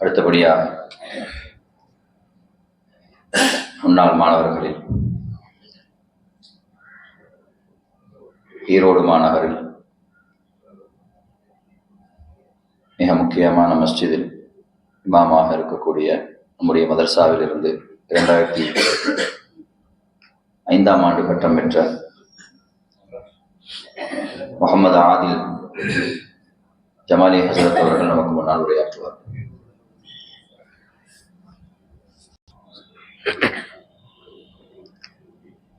அடுத்தபடியாக முன்னாள் மாணவர்களில் ஈரோடு மாநகரில் மிக முக்கியமான மஸ்ஜிதில் இமாமாக இருக்கக்கூடிய நம்முடைய மதர்சாவில் இருந்து இரண்டாயிரத்தி ஐந்தாம் ஆண்டு பட்டம் பெற்ற முகமது ஆதில் ஜமாலி ஹசரத் அவர்கள் நமக்கு முன்னால் உரையாற்றுவார்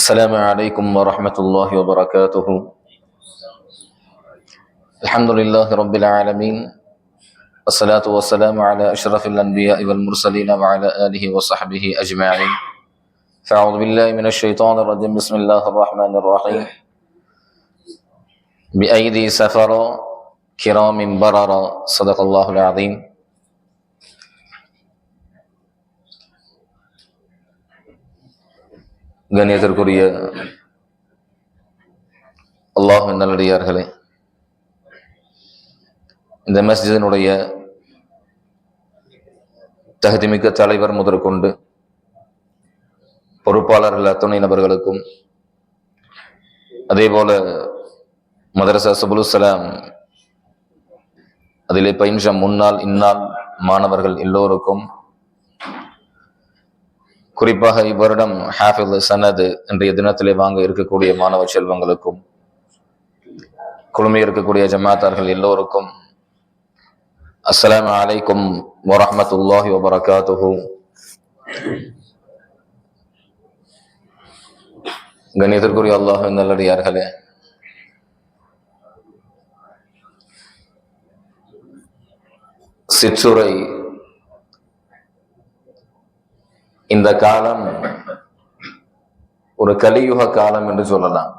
السلام عليكم ورحمة الله وبركاته. الحمد لله رب العالمين والصلاة والسلام على أشرف الأنبياء والمرسلين وعلى آله وصحبه أجمعين. فأعوذ بالله من الشيطان الرجيم بسم الله الرحمن الرحيم. بأيدي سفر كرام برر صدق الله العظيم. கணேசருக்குரிய அல்லாஹ் நல்லடியார்களே இந்த மஸ்ஜிதினுடைய தகுதிமிக்க தலைவர் முதற்கொண்டு பொறுப்பாளர்கள் அத்துணை நபர்களுக்கும் அதே போல மதரசா சுபுலுசலாம் அதிலே பயின்ற முன்னாள் இந்நாள் மாணவர்கள் எல்லோருக்கும் குறிப்பாக இவ்வருடம் ஹாஃபில் சனது இன்றைய தினத்திலே வாங்க இருக்கக்கூடிய மாணவ செல்வங்களுக்கும் குழுமி இருக்கக்கூடிய ஜமாத்தார்கள் எல்லோருக்கும் அஸ்லாம் அலைக்கும் வரமத்துல்லாஹி வபரகாத்துஹு. கணிதற்குரிய அல்லாஹ் நல்லடியார்களே சிற்றுரை இந்த காலம் ஒரு கலியுக காலம் என்று சொல்லலாம்.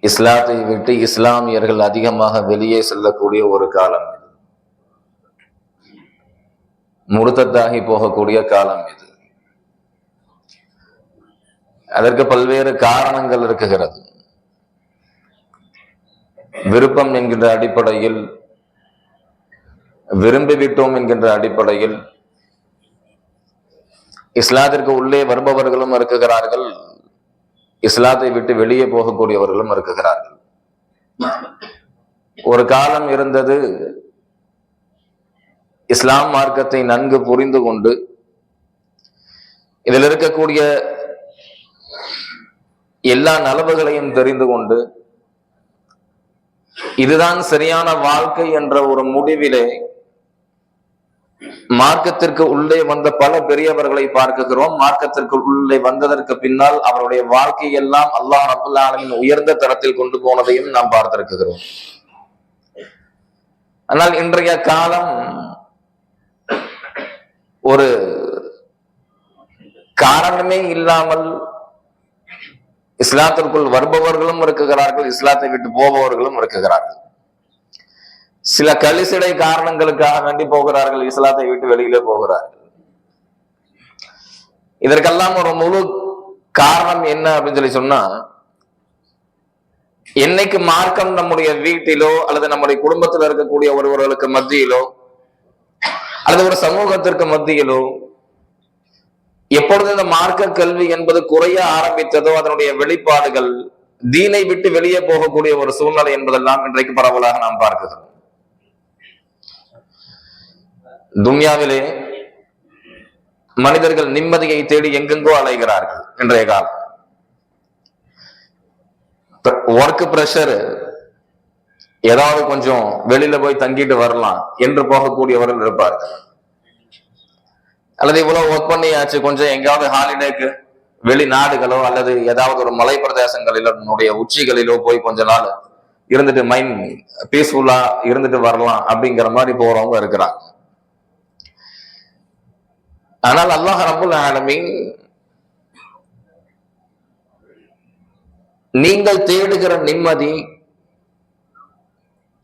இஸ்லாத்தை விட்டு இஸ்லாமியர்கள் அதிகமாக வெளியே செல்லக்கூடிய ஒரு காலம் இது. முருத்தத்தாகி போகக்கூடிய காலம் இது. அதற்கு பல்வேறு காரணங்கள் இருக்குகிறது. விருப்பம் என்கின்ற அடிப்படையில் விரும்பிவிட்டோம் என்கின்ற அடிப்படையில் இஸ்லாத்திற்கு உள்ளே வருபவர்களும் இருக்குகிறார்கள். இஸ்லாத்தை விட்டு வெளியே போகக்கூடியவர்களும் இருக்குகிறார்கள். ஒரு காலம் இருந்தது இஸ்லாம் மார்க்கத்தை நன்கு புரிந்து கொண்டு இதில் இருக்கக்கூடிய எல்லா நலவுகளையும் தெரிந்து கொண்டு இதுதான் சரியான வாழ்க்கை என்ற ஒரு முடிவிலே மார்க்கத்திற்கு உள்ளே வந்த பல பெரியவர்களை பார்க்குகிறோம். மார்க்கத்திற்கு உள்ளே வந்ததற்கு பின்னால் அவருடைய வாழ்க்கை எல்லாம் அல்லாஹ் ரபுல் உயர்ந்த தரத்தில் கொண்டு போனதையும் நாம் பார்த்திருக்கிறோம். ஆனால் இன்றைய காலம் ஒரு காரணமே இல்லாமல் இஸ்லாத்திற்குள் வருபவர்களும் இருக்குகிறார்கள் இஸ்லாத்தை விட்டு போபவர்களும் இருக்குகிறார்கள். சில கலிசிடை காரணங்களுக்காக வேண்டி போகிறார்கள் இஸ்லாத்தை விட்டு வெளியிலே போகிறார்கள். இதற்கெல்லாம் ஒரு முழு காரணம் என்ன அப்படின்னு சொல்லி சொன்னா என்னைக்கு மார்க்கம் நம்முடைய வீட்டிலோ அல்லது நம்முடைய குடும்பத்தில் இருக்கக்கூடிய ஒருவர்களுக்கு மத்தியிலோ அல்லது ஒரு சமூகத்திற்கு மத்தியிலோ எப்பொழுது இந்த மார்க்க கல்வி என்பது குறைய ஆரம்பித்ததோ அதனுடைய வெளிப்பாடுகள் தீனை விட்டு வெளியே போகக்கூடிய ஒரு சூழ்நிலை என்பதெல்லாம் இன்றைக்கு பரவலாக நாம் பார்க்கிறோம் துன்யாவிலே மனிதர்கள் நிம்மதியை தேடி எங்கெங்கோ அலைகிறார்கள் இன்றைய காலம். ஒர்க் பிரஷர் ஏதாவது கொஞ்சம் வெளியில போய் தங்கிட்டு வரலாம் என்று போகக்கூடியவர்கள் இருப்பார்கள். அல்லது இவ்வளவு ஒர்க் பண்ணியாச்சு கொஞ்சம் எங்காவது ஹாலிடேக்கு வெளிநாடுகளோ அல்லது ஏதாவது ஒரு மலை பிரதேசங்களிலோ நம்முடைய உச்சிகளிலோ போய் கொஞ்ச நாள் இருந்துட்டு மைண்ட் பீஸ்ஃபுல்லா இருந்துட்டு வரலாம் அப்படிங்கிற மாதிரி போறவங்க இருக்கிறாங்க. ஆனால் அல்லாஹ் ரபுல் ஆலமின் நீங்கள் தேடுகிற நிம்மதி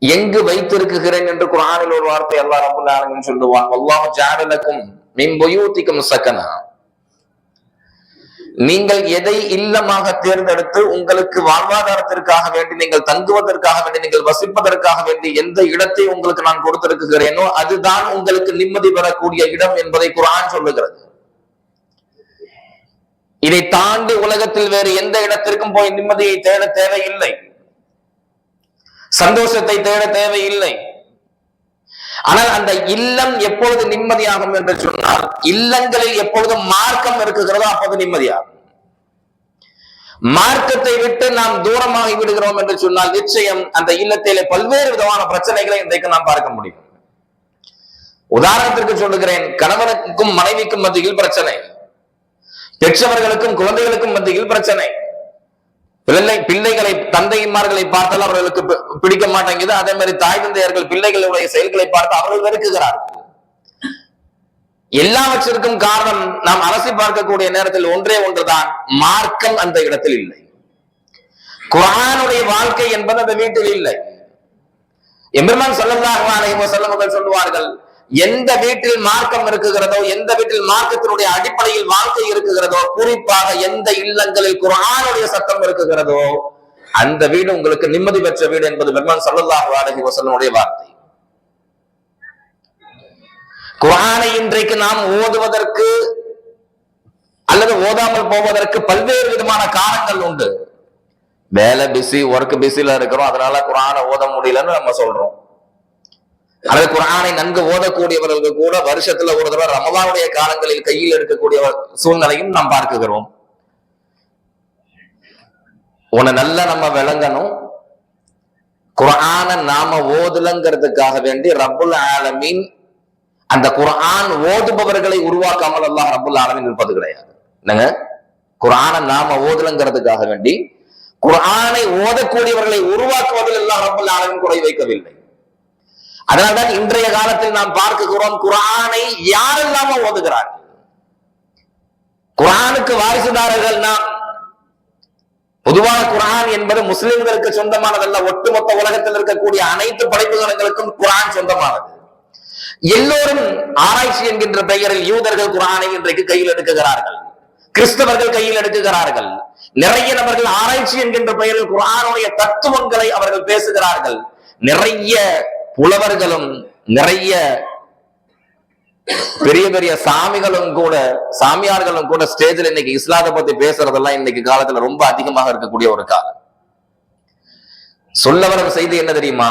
எங்கு வைத்திருக்குகிறேன் என்று குரானில் ஒரு வார்த்தை அல்லாஹ் ரபுல் ஆலமின் சொல்லுவாங்க அல்லாஹ் ஜாடலக்கும் மின் பொயூத்திக்கும் சக்கனா நீங்கள் எதை இல்லமாக தேர்ந்தெடுத்து உங்களுக்கு வாழ்வாதாரத்திற்காக வேண்டி நீங்கள் தங்குவதற்காக வேண்டி நீங்கள் வசிப்பதற்காக வேண்டி எந்த இடத்தை உங்களுக்கு நான் கொடுத்திருக்கிறேனோ அதுதான் உங்களுக்கு நிம்மதி பெறக்கூடிய இடம் என்பதை குரான் சொல்லுகிறது. இதை தாண்டி உலகத்தில் வேறு எந்த இடத்திற்கும் போய் நிம்மதியை தேட தேவையில்லை. சந்தோஷத்தை தேட தேவையில்லை. ஆனால் அந்த இல்லம் எப்பொழுது நிம்மதியாகும் என்று சொன்னால் இல்லங்களில் எப்பொழுது மார்க்கம் இருக்குகிறதோ அப்போது நிம்மதியாகும். மார்க்கத்தை விட்டு நாம் தூரமாகி விடுகிறோம் என்று சொன்னால் நிச்சயம் அந்த இல்லத்திலே பல்வேறு விதமான பிரச்சனைகளை இன்றைக்கு நாம் பார்க்க முடியும். உதாரணத்திற்கு சொல்லுகிறேன் கணவனுக்கும் மனைவிக்கும் மத்தியில் பிரச்சனை. பெற்றவர்களுக்கும் குழந்தைகளுக்கும் மத்தியில் பிரச்சனை. பிள்ளை பிள்ளைகளை தந்தைமார்களை பார்த்தால் அவர்களுக்கு பிடிக்க மாட்டேங்குது. அதே மாதிரி தாய் தந்தையர்கள் பிள்ளைகளுடைய செயல்களை பார்த்து அவர்கள் வெறுக்குகிறார் எல்லாவற்றிற்கும் காரணம் நாம் அரசு பார்க்கக்கூடிய நேரத்தில் ஒன்றே ஒன்றுதான். மார்க்கம் அந்த இடத்தில் இல்லை. குரானுடைய வாழ்க்கை என்பது அந்த வீட்டில் இல்லை. எம்பெருமான் ஸல்லல்லாஹு அலைஹி வஸல்லம் அவர்கள் சொல்லுவார்கள் எந்த வீட்டில் மார்க்கம் இருக்குகிறதோ எந்த வீட்டில் மார்க்கத்தினுடைய அடிப்படையில் வாழ்க்கை இருக்குகிறதோ குறிப்பாக எந்த இல்லங்களில் குரானுடைய சத்தம் இருக்குகிறதோ அந்த வீடு உங்களுக்கு நிம்மதி பெற்ற வீடு என்பது பெருமான் ஸல்லல்லாஹு அலஹி வசனுடைய வார்த்தை. குரானை இன்றைக்கு நாம் ஓதுவதற்கு அல்லது ஓதாமல் போவதற்கு பல்வேறு விதமான காரணங்கள் உண்டு. வேலை பிஸி ஒர்க் பிஸில இருக்கிறோம் அதனால குரானை ஓத முடியலன்னு நம்ம சொல்றோம். அல்லது குரானை நன்கு ஓதக்கூடியவர்களுக்கு கூட வருஷத்துல ஒரு தடவை ரமதானுடைய காலங்களில் கையில் எடுக்கக்கூடிய சூழ்நிலையும் நாம் பார்க்குகிறோம். உன்னை நல்லா நம்ம விளங்கணும். குரான நாம ஓதுலங்கிறதுக்காக வேண்டி ரபுல் ஆலமீன் அந்த குரான் ஓதுபவர்களை உருவாக்காமல் எல்லாம் ரபுல் ஆலமின் இருப்பது கிடையாது. என்னங்க? குரான நாம ஓதுலங்கிறதுக்காக வேண்டி குரானை ஓதக்கூடியவர்களை உருவாக்குவதில் எல்லாம் ரபுல் ஆலமின் குறை வைக்கவில்லை. அதனால்தான் இன்றைய காலத்தில் நாம் பார்க்கிறோம் குரானை யாரெல்லாம ஓதுகிறார்கள் குரானுக்கு வாரிசுதாரர்கள் நாம். பொதுவான குரான் என்பது முஸ்லிம்களுக்கு சொந்தமானதல்ல ஒட்டுமொத்த உலகத்தில் இருக்கக்கூடிய அனைத்து படைப்புகளுக்கும் குரான் சொந்தமானது. எல்லோரும் ஆராய்ச்சி என்கின்ற பெயரில் யூதர்கள் குரானை இன்றைக்கு கையில் எடுக்குகிறார்கள். கிறிஸ்தவர்கள் கையில் எடுக்குகிறார்கள். நிறைய நபர்கள் ஆராய்ச்சி என்கின்ற பெயரில் குரானுடைய தத்துவங்களை அவர்கள் பேசுகிறார்கள். நிறைய புலவர்களும் நிறைய பெரிய பெரிய சாமிகளும் கூட சாமியார்களும் கூட ஸ்டேஜ்ல இன்னைக்கு இஸ்லாத்தை பத்தி பேசுறதெல்லாம் இன்னைக்கு காலத்துல ரொம்ப அதிகமாக இருக்கக்கூடிய ஒரு காலம். சொல்ல வரும் செய்தி என்ன தெரியுமா?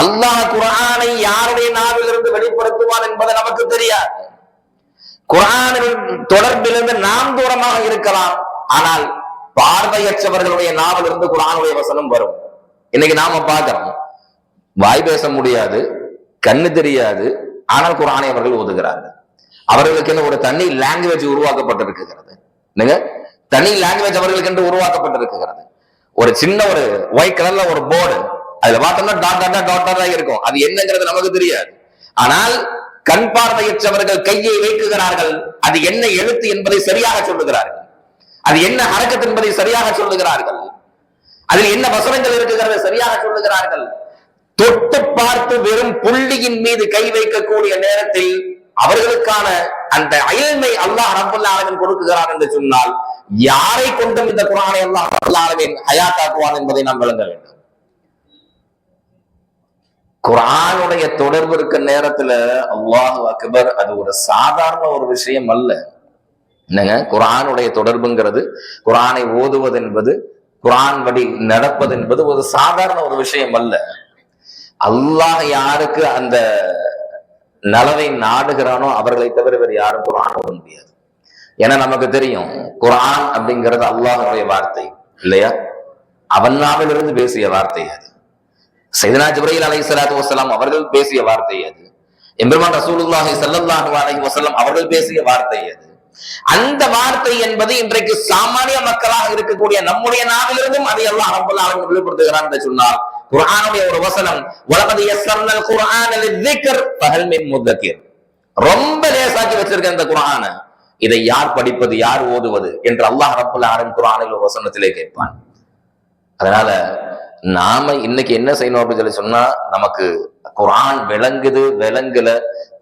அல்லாஹ் குரானை யாருடைய நாவிலிருந்து வெளிப்படுத்துவான் என்பது நமக்கு தெரியாது. குரானின் தொடர்பிலிருந்து நாம் தூரமாக இருக்கலாம் ஆனால் பார்வையற்றவர்களுடைய நாவிலிருந்து குரானுடைய வசனம் வரும். இன்னைக்கு நாம பார்க்கிறோம். வாய் பேச முடியாது கண்ணு தெரியாது ஆனால் குரானை அவர்கள் ஓதுகிறார்கள். அவர்களுக்கு என்ன ஒரு தனி லாங்குவேஜ் உருவாக்கப்பட்டிருக்கிறது. என்னங்க? தனி லாங்குவேஜ் அவர்களுக்கு என்று உருவாக்கப்பட்டிருக்கிறது. ஒரு சின்ன ஒரு ஒயிட் கலர்ல ஒரு போர்டு அதுல பார்த்தோம்னா டாட் டாட் டாட் டாட் இருக்கும். அது என்னங்கிறது நமக்கு தெரியாது. ஆனால் கண் பார்வையற்றவர்கள் கையை வைக்குகிறார்கள். அது என்ன எழுத்து என்பதை சரியாக சொல்லுகிறார்கள். அது என்ன ஹரக்கத் என்பதை சரியாக சொல்லுகிறார்கள். அதில் என்ன வசனங்கள் இருக்குகிறது சரியாக சொல்லுகிறார்கள். தொட்டு பார்த்து வெறும் புள்ளியின் மீது கை வைக்கக்கூடிய நேரத்தில் அவர்களுக்கான அந்த அயல்மை அல்லாஹ் ரப்பல் ஆலமீன் கொடுக்குகிறான் என்று சொன்னால் யாரை கொண்டும் இந்த குரானை அல்லாஹ் ரப்பல் ஆலமீன் ஹயாத்தாக்குவான் என்பதை நாம் விளங்க வேண்டும். குரானுடைய தொடர்பு இருக்க நேரத்துல அல்லாஹு அக்பர் அது ஒரு சாதாரண ஒரு விஷயம் அல்ல. என்னங்க? குரானுடைய தொடர்புங்கிறது குரானை ஓதுவது என்பது குரான் படி நடப்பது என்பது ஒரு சாதாரண ஒரு விஷயம் அல்ல. அல்லாஹ் யாருக்கு அந்த நலவை நாடுகிறானோ அவர்களை தவிர வேறு யாரும் குரான் ஓட முடியாது. ஏன்னா நமக்கு தெரியும் குரான் அப்படிங்கிறது அல்லாஹனுடைய வார்த்தை இல்லையா? அவன் நாவிலிருந்து பேசிய வார்த்தை அது. சைதனா ஜிப்ரீல் அலை சலாத்து வசலாம் அவர்கள் பேசிய வார்த்தை அது. எம்பெருமான் ரசூலுல்லாஹி சல்லாஹு அலை வஸல்லம் அவர்கள் பேசிய வார்த்தை அது. அந்த வார்த்தை என்பது இன்றைக்கு சாமானிய மக்களாக இருக்கக்கூடிய நம்முடைய நாவிலிருந்தும் அதை அல்லாஹ் ரப்பல் வெளிப்படுத்துகிறான் என்று சொன்னால் குரானுடைய ஒரு வசனம் வலகது யஸ்ஸர்னல் குரான் லிذிக்ர் ஃபஹல் மின் முதக்கிர் ரொம்ப லேசாக்கி வச்சிருக்க இந்த குரான இதை யார் படிப்பது யார் ஓதுவது என்று அல்லாஹ் ரப்பல் ஆரன் குரானில் ஒரு வசனத்திலே கேட்பான். அதனால நாம இன்னைக்கு என்ன செய்யணும் அப்படின்னு சொல்லி சொன்னா நமக்கு குர்ஆன் விளங்குது விளங்குல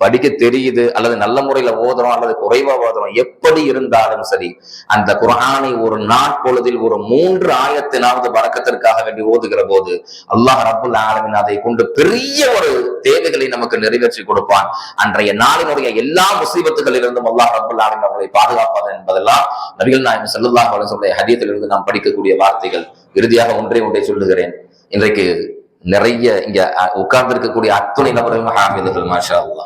படிக்க தெரியுது அல்லது நல்ல முறையில ஓதுறோம் அல்லது குறைவா ஓதுறோம் எப்படி இருந்தாலும் சரி அந்த குர்ஆனை ஒரு நாட்பொழுதில் ஒரு மூன்று ஆயத்தினாவது வழக்கத்திற்காக வேண்டி ஓதுகிற போது அல்லாஹ் ரபுல் ஆலமின் அதை கொண்டு பெரிய ஒரு தேவைகளை நமக்கு நிறைவேற்றி கொடுப்பான். அன்றைய நாளினுடைய எல்லா முசீபத்துகளிலிருந்தும் அல்லாஹ் ரபுல் ஆலமின் அவர்களை பாதுகாப்பது என்பதெல்லாம் நபிகள் நாயம் செல்லுல்லா அலைஹி வஸல்லம் நாம் படிக்கக்கூடிய வார்த்தைகள். இறுதியாக ஒன்றே ஒன்றை சொல்லுகிறேன். இன்றைக்கு நிறைய இங்க உட்கார்ந்து இருக்கக்கூடிய அத்துணை நபர்களும் ஹாமிதர்கள் மாஷா அல்லா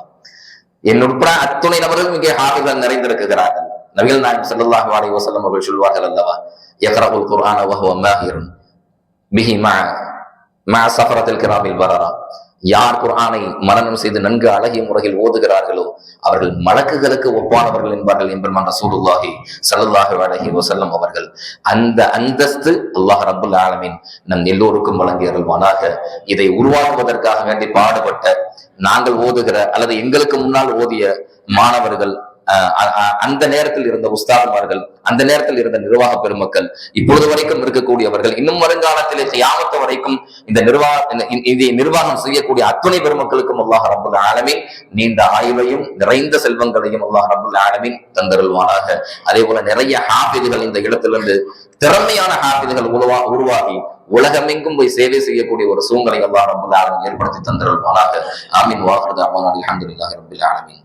என் உட்பட அத்துணை நபர்களும் இங்கே ஹாமிதுகள் நிறைந்திருக்கிறார்கள். நபிகள் நாயகம் சல்லாஹ் அலைஹி வசல்லம் அவர்கள் சொல்வார்கள் அல்லவா யக்ரஹுல் குர்ஆன வஹுவ மாஹிருன் பிஹி மா மா சஃபரத்தில் கிராமில் வரரா யார் குரானை மரணம் செய்து நன்கு அழகிய முறையில் ஓதுகிறார்களோ அவர்கள் மலக்குகளுக்கு ஒப்பானவர்கள் என்பார்கள் என்பெருமான் ரசூலுல்லாஹி ஸல்லல்லாஹு அலைஹி வஸல்லம் அவர்கள். அந்த அந்தஸ்து அல்லாஹ் ரபுல் ஆலமின் நம் எல்லோருக்கும் வழங்கி அருள்வானாக. இதை உருவாக்குவதற்காக வேண்டி பாடுபட்ட நாங்கள் ஓதுகிற அல்லது எங்களுக்கு முன்னால் ஓதிய மாணவர்கள் அந்த நேரத்தில் இருந்த உஸ்தாதுமார்கள் அந்த நேரத்தில் இருந்த நிர்வாக பெருமக்கள் இப்பொழுது வரைக்கும் இருக்கக்கூடியவர்கள் இன்னும் வருங்காலத்திலே கியாமத்து வரைக்கும் இந்த நிர்வாக இதை நிர்வாகம் செய்யக்கூடிய அத்துணை பெருமக்களுக்கும் அல்லாஹ் ரபுல் ஆலமின் நீண்ட ஆய்வையும் நிறைந்த செல்வங்களையும் அல்லாஹ் ரபுல் ஆலமின் தந்தருள்வானாக. அதே போல நிறைய ஹாபிதுகள் இந்த இடத்திலிருந்து திறமையான ஹாபிதுகள் உருவா உருவாகி உலகமெங்கும் போய் சேவை செய்யக்கூடிய ஒரு சூழ்நிலை அல்லாஹ் ரபுல் ஆலமின் ஏற்படுத்தி தந்தருள்வானாக. ஆமீன். வாஹர் அல்ஹம்துலில்லாஹி ரபுல் ஆலமின்.